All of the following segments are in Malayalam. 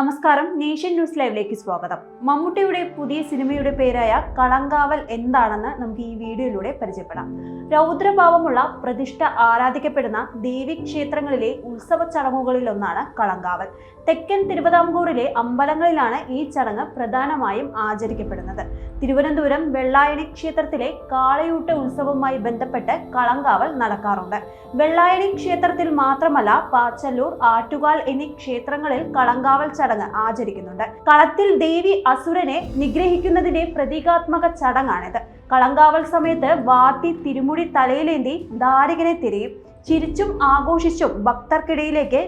നമസ്കാരം. നേഷ്യൻ ന്യൂസ് ലൈവിലേക്ക് സ്വാഗതം. മമ്മൂട്ടിയുടെ പുതിയ സിനിമയുടെ പേരായ കളങ്കാവൽ എന്താണെന്ന് നമുക്ക് ഈ വീഡിയോയിലൂടെ പരിചയപ്പെടാം. രൗദ്രഭാവമുള്ള പ്രതിഷ്ഠ ആരാധിക്കപ്പെടുന്ന ദേവി ക്ഷേത്രങ്ങളിലെ ഉത്സവ ചടങ്ങുകളിലൊന്നാണ് കളങ്കാവൽ. തെക്കൻ തിരുവിതാംകൂറിലെ അമ്പലങ്ങളിലാണ് ഈ ചടങ്ങ് പ്രധാനമായും ആചരിക്കപ്പെടുന്നത്. തിരുവനന്തപുരം വെള്ളായണി ക്ഷേത്രത്തിലെ കാളയൂട്ട ഉത്സവവുമായി ബന്ധപ്പെട്ട് കളങ്കാവൽ നടക്കാറുണ്ട്. വെള്ളായണി ക്ഷേത്രത്തിൽ മാത്രമല്ല പാച്ചല്ലൂർ ആറ്റുകാൽ എന്നീ ക്ഷേത്രങ്ങളിൽ കളങ്കാവൽ ചടങ്ങ് ആചരിക്കുന്നുണ്ട്. കളത്തിൽ ദേവി അസുരനെ നിഗ്രഹിക്കുന്നതിന്റെ പ്രതീകാത്മക ചടങ്ങാണിത്. കളങ്കാവൽ സമയത്ത് വാത്തി തിരുമുടി തലയിലേന്തി ദാരികനെ തിരയും. ചിരിച്ചും ആഘോഷിച്ചും ഭക്തർക്കിടയിലേക്ക്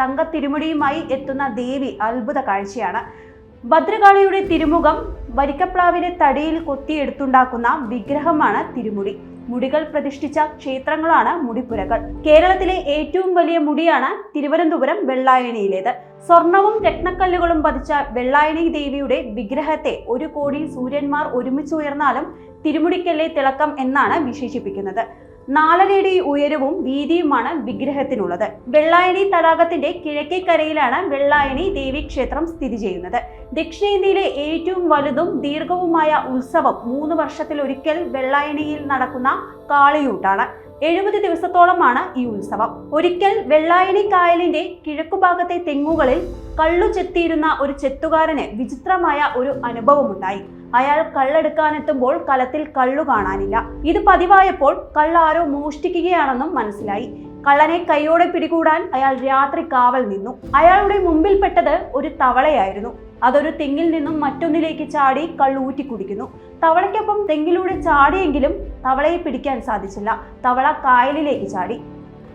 തങ്ക തിരുമുടിയുമായി എത്തുന്ന ദേവി അത്ഭുത കാഴ്ചയാണ്. ഭദ്രകാളിയുടെ തിരുമുഖം വരിക്കപ്ലാവിന്റെ തടിയിൽ കൊത്തിയെടുത്തുണ്ടാക്കുന്ന വിഗ്രഹമാണ് തിരുമുടി. മുടികൾ പ്രതിഷ്ഠിച്ച ക്ഷേത്രങ്ങളാണ് മുടിപ്പുരകൾ. കേരളത്തിലെ ഏറ്റവും വലിയ മുടിയാണ് തിരുവനന്തപുരം വെള്ളായണിയിലേത്. സ്വർണവും രത്നക്കല്ലുകളും പതിച്ച വെള്ളായണി ദേവിയുടെ വിഗ്രഹത്തെ ഒരു കോടി സൂര്യന്മാർ ഒരുമിച്ചുയർന്നാലും തിരുമുടിക്കല്ലേ തിളക്കം എന്നാണ് വിശേഷിപ്പിക്കുന്നത്. നാലരയുടെ ഉയരവും വീതിയുമാണ് വിഗ്രഹത്തിനുള്ളത്. വെള്ളായണി തടാകത്തിന്റെ കിഴക്കേക്കരയിലാണ് വെള്ളായണി ദേവി ക്ഷേത്രം സ്ഥിതി ചെയ്യുന്നത്. ദക്ഷിണേന്ത്യയിലെ ഏറ്റവും വലുതും ദീർഘവുമായ ഉത്സവം മൂന്ന് വർഷത്തിലൊരിക്കൽ വെള്ളായണിയിൽ നടക്കുന്ന കാളിയൂട്ടാണ്. എഴുപത് ദിവസത്തോളമാണ് ഈ ഉത്സവം. ഒരിക്കൽ വെള്ളായണി കായലിന്റെ കിഴക്കുഭാഗത്തെ തെങ്ങുകളിൽ കള്ളു ചെത്തിയിരുന്ന ഒരു ചെത്തുകാരന് വിചിത്രമായ ഒരു അനുഭവമുണ്ടായി. അയാൾ കള്ളെടുക്കാനെത്തുമ്പോൾ കലത്തിൽ കള്ളു കാണാനില്ല. ഇത് പതിവായപ്പോൾ കള്ളാരോ മോഷ്ടിക്കുകയാണെന്നും മനസ്സിലായി. കള്ളനെ കൈയോടെ പിടികൂടാൻ അയാൾ രാത്രി കാവൽ നിന്നു. അയാളുടെ മുമ്പിൽപ്പെട്ടത് ഒരു തവളയായിരുന്നു. അതൊരു തെങ്ങിൽ നിന്നും മറ്റൊന്നിലേക്ക് ചാടി കള്ളൂറ്റി കുടിക്കുന്നു. തവളയ്ക്കൊപ്പം തെങ്ങിലൂടെ ചാടിയെങ്കിലും തവളയെ പിടിക്കാൻ സാധിച്ചില്ല. തവള കായലിലേക്ക് ചാടി.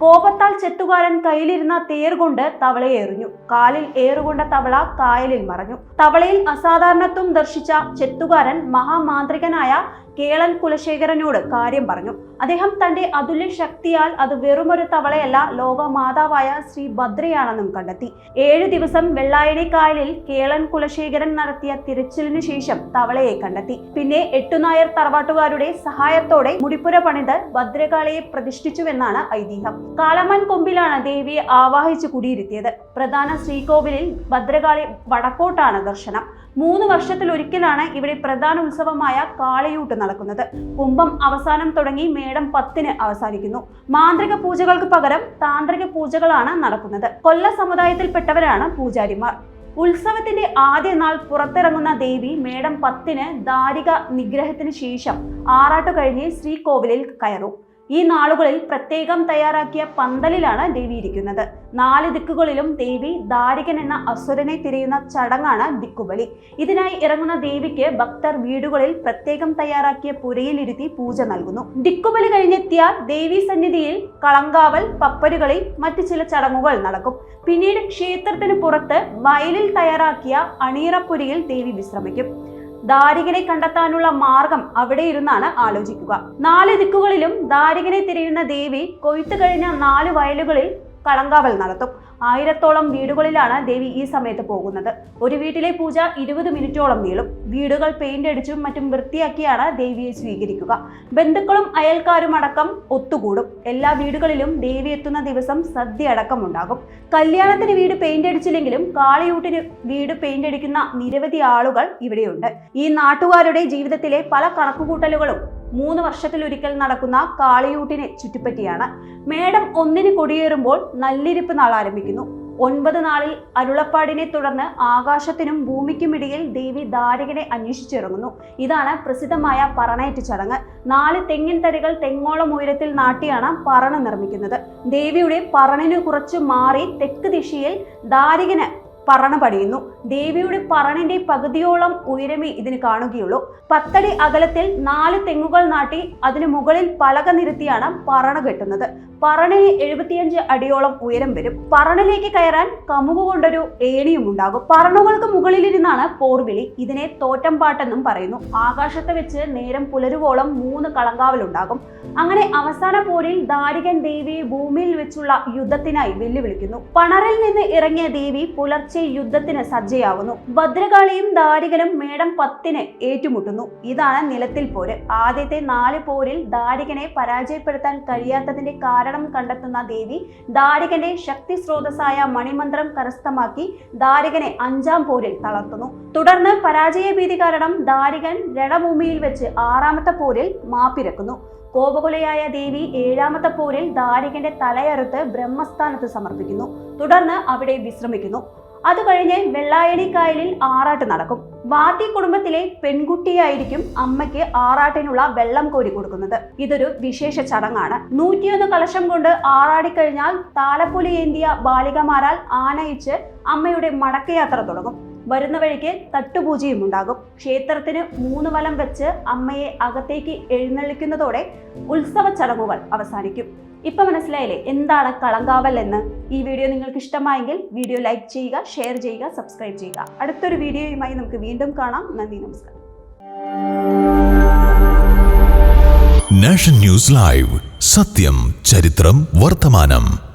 കോപത്താൽ ചെത്തുകാരൻ കയ്യിലിരുന്ന തേർ കൊണ്ട് തവളയെ എറിഞ്ഞു. കാലിൽ ഏറുകൊണ്ട തവള കായലിൽ മറഞ്ഞു. തവളയിൽ അസാധാരണത്വം ദർശിച്ച ചെത്തുകാരൻ മഹാമാന്ത്രികനായ കേളൻ കുലശേഖരനോട് കാര്യം പറഞ്ഞു. അദ്ദേഹം തന്റെ അതുല്യ ശക്തിയാൽ അത് വെറുമൊരു തവളയല്ല ലോക മാതാവായ ശ്രീ ഭദ്രയാണെന്നും കണ്ടെത്തി. ഏഴു ദിവസം വെള്ളായണി കായലിൽ കേളൻ കുലശേഖരൻ നടത്തിയ തിരച്ചിലിനു ശേഷം തവളയെ കണ്ടെത്തി. പിന്നെ എട്ടുനായർ തറവാട്ടുകാരുടെ സഹായത്തോടെ മുടിപ്പുര പണിത് ഭദ്രകാളിയെ പ്രതിഷ്ഠിച്ചുവെന്നാണ് ഐതിഹ്യം. കാളമൻ കൊമ്പിലാണ് ദേവിയെ ആവാഹിച്ചു കുടിയിരുത്തിയത്. പ്രധാന ശ്രീകോവിലിൽ ഭദ്രകാളി വടക്കോട്ടാണ് ദർശനം. മൂന്ന് വർഷത്തിലൊരിക്കലാണ് ഇവിടെ പ്രധാന ഉത്സവമായ കാളയൂട്ട് നടക്കുന്നത്. കുംഭം അവസാനം തുടങ്ങി മേടം പത്തിന് അവസാനിക്കുന്നു. മാന്ത്രിക പൂജകൾക്ക് പകരം താന്ത്രിക പൂജകളാണ് നടക്കുന്നത്. കൊല്ല സമുദായത്തിൽപ്പെട്ടവരാണ് പൂജാരിമാർ. ഉത്സവത്തിന്റെ ആദ്യ നാൾ പുറത്തിറങ്ങുന്ന ദേവി മേടം പത്തിന് ദാരിക നിഗ്രഹത്തിന് ശേഷം ആറാട്ടു കഴിഞ്ഞ് ശ്രീകോവിലിൽ കയറും. ഈ നാളുകളിൽ പ്രത്യേകം തയ്യാറാക്കിയ പന്തലിലാണ് ദേവി ഇരിക്കുന്നത്. നാല് ദിക്കുകളിലും ദേവി ദാരികൻ എന്ന അസുരനെ തിരയുന്ന ചടങ്ങാണ് ദിക്കുബലി. ഇതിനായി ഇറങ്ങുന്ന ദേവിക്ക് ഭക്തർ വീടുകളിൽ പ്രത്യേകം തയ്യാറാക്കിയ പുരയിലിരുത്തി പൂജ നൽകുന്നു. ദിക്കുബലി കഴിഞ്ഞെത്തിയാൽ ദേവി സന്നിധിയിൽ കളങ്കാവൽ പപ്പരുകളി മറ്റു ചില ചടങ്ങുകൾ നടക്കും. പിന്നീട് ക്ഷേത്രത്തിന് പുറത്ത് വയലിൽ തയ്യാറാക്കിയ അണീറപ്പുരിയിൽ ദേവി വിശ്രമിക്കും. ദാരികനെ കണ്ടെത്താനുള്ള മാർഗം അവിടെ ഇരുന്നാണ് ആലോചിക്കുക. നാല് ദിക്കുകളിലും ദാരികനെ തിരയുന്ന ദേവി കൊയ്ത്തു കഴിഞ്ഞ നാല് വയലുകളിൽ കളങ്കാവൽ നടത്തും. ആയിരത്തോളം വീടുകളിലാണ് ദേവി ഈ സമയത്ത് പോകുന്നത്. ഒരു വീട്ടിലെ പൂജ ഇരുപത് മിനിറ്റോളം നീളും. വീടുകൾ പെയിന്റ് അടിച്ചും മറ്റും വൃത്തിയാക്കിയാണ് ദേവിയെ സ്വീകരിക്കുക. ബന്ധുക്കളും അയൽക്കാരും അടക്കം ഒത്തുകൂടും. എല്ലാ വീടുകളിലും ദേവി എത്തുന്ന ദിവസം സദ്യ അടക്കം ഉണ്ടാകും കല്യാണത്തിന് വീട് പെയിന്റ് അടിച്ചില്ലെങ്കിലും കാളിയൂട്ടിന് വീട് പെയിന്റ് അടിക്കുന്ന നിരവധി ആളുകൾ ഇവിടെയുണ്ട്. ഈ നാട്ടുകാരുടെ ജീവിതത്തിലെ പല കണക്കുകൂട്ടലുകളും മൂന്ന് വർഷത്തിലൊരിക്കൽ നടക്കുന്ന കാളിയൂട്ടിനെ ചുറ്റിപ്പറ്റിയാണ്. മേടം ഒന്നിന് കൊടിയേറുമ്പോൾ നല്ലിരിപ്പ് നാൾ ആരംഭിക്കുന്നു. ഒൻപത് നാളിൽ അരുളപ്പാടിനെ തുടർന്ന് ആകാശത്തിനും ഭൂമിക്കുമിടയിൽ ദേവി ദാരികനെ അന്വേഷിച്ചിറങ്ങുന്നു. ഇതാണ് പ്രസിദ്ധമായ പറണയറ്റ് ചടങ്ങ്. നാല് തെങ്ങിൻ തടികൾ തെങ്ങോളം ഉയരത്തിൽ നാട്ടിയാണ് പറണ നിർമ്മിക്കുന്നത്. ദേവിയുടെ പറണിനു കുറച്ച് മാറി തെക്ക് ദിശയിൽ ദാരികന് പറണ പണിയുന്നു. ദേവിയുടെ പറണിന്റെ പകുതിയോളം ഉയരമേ ഇതിന് കാണുകയുള്ളൂ. പത്തടി അകലത്തിൽ നാല് തെങ്ങുകൾ നാട്ടി അതിനു മുകളിൽ പലക നിരത്തിയാണ് പറണ കെട്ടുന്നത്. പറണിന് എഴുപത്തിയഞ്ച് അടിയോളം ഉയരം വരും. പറണിലേക്ക് കയറാൻ കമുക കൊണ്ടൊരു ഏണിയും ഉണ്ടാകും. പറണുകൾക്ക് മുകളിലിരുന്നാണ് പോർവിളി. ഇതിനെ തോറ്റംപാട്ടെന്നും പറയുന്നു. ആകാശത്ത് വെച്ച് നേരം പുലരുവോളം മൂന്ന് കളങ്കാവലുണ്ടാകും. അങ്ങനെ അവസാന പോരിൽ ദാരികൻ ദേവിയെ ഭൂമിയിൽ വെച്ചുള്ള യുദ്ധത്തിനായി വെല്ലുവിളിക്കുന്നു. പണറിൽ നിന്ന് ഇറങ്ങിയ ദേവി പുലർച്ചെ യുദ്ധത്തിന് സജ്ജയാവുന്നു. ഭദ്രകാളിയും ദാരികനും മേടം പത്തിന് ഏറ്റുമുട്ടുന്നു. ഇതാണ് നിലത്തിൽ പോര്. ആദ്യത്തെ നാല് പോരിൽ ദാരികനെ പരാജയപ്പെടുത്താൻ കഴിയാത്തതിന്റെ കാരണം കണ്ടെത്തുന്ന ദേവി ദാരികന്റെ ശക്തി സ്രോതസ്സായ മണിമന്ത്രം കരസ്ഥമാക്കി ദാരികനെ അഞ്ചാം പോരിൽ തളർത്തുന്നു. തുടർന്ന് പരാജയ ഭീതി കാരണം ദാരികൻ രണഭൂമിയിൽ വെച്ച് ആറാമത്തെ പോരിൽ മാപ്പിരക്കുന്നു. കോപകുലയായ ദേവി ഏഴാമത്തെ പോരിൽ ദാരികന്റെ തലയറുത്ത് ബ്രഹ്മസ്ഥാനത്ത് സമർപ്പിക്കുന്നു. തുടർന്ന് അവിടെ വിശ്രമിക്കുന്നു. അത് കഴിഞ്ഞ് വെള്ളായണി കായലിൽ ആറാട്ട് നടക്കും. വാത്തി കുടുംബത്തിലെ പെൺകുട്ടിയായിരിക്കും അമ്മയ്ക്ക് ആറാട്ടിനുള്ള വെള്ളം കോരി കൊടുക്കുന്നത്. ഇതൊരു വിശേഷ ചടങ്ങാണ്. നൂറ്റിയൊന്ന് കലശം കൊണ്ട് ആറാടിക്കഴിഞ്ഞാൽ താലപ്പൊലി ഏന്തിയ ബാലികമാരാൽ ആനയിച്ച് അമ്മയുടെ മടക്കയാത്ര തുടങ്ങും. വരുന്ന വഴിക്ക് തട്ടുപൂജയും ഉണ്ടാകും. ക്ഷേത്രത്തിന് മൂന്ന് വലം വെച്ച് അമ്മയെ അകത്തേക്ക് എഴുന്നള്ളിക്കുന്നതോടെ ഉത്സവ ചടങ്ങുകൾ അവസാനിക്കും. ഇപ്പൊ മനസ്സിലായില്ലേ? എന്താണ് കളങ്കാവൽ എന്ന്? ഈ വീഡിയോ നിങ്ങൾക്ക് ഇഷ്ടമായെങ്കിൽ വീഡിയോ ലൈക്ക് ചെയ്യുക ഷെയർ ചെയ്യുക സബ്സ്ക്രൈബ് ചെയ്യുക. അടുത്തൊരു വീഡിയോയുമായി നമുക്ക് വീണ്ടും കാണാം. നന്ദി നമസ്കാരം. നാഷൻ ന്യൂസ് ലൈവ് സത്യം ചരിത്രം വർത്തമാനം.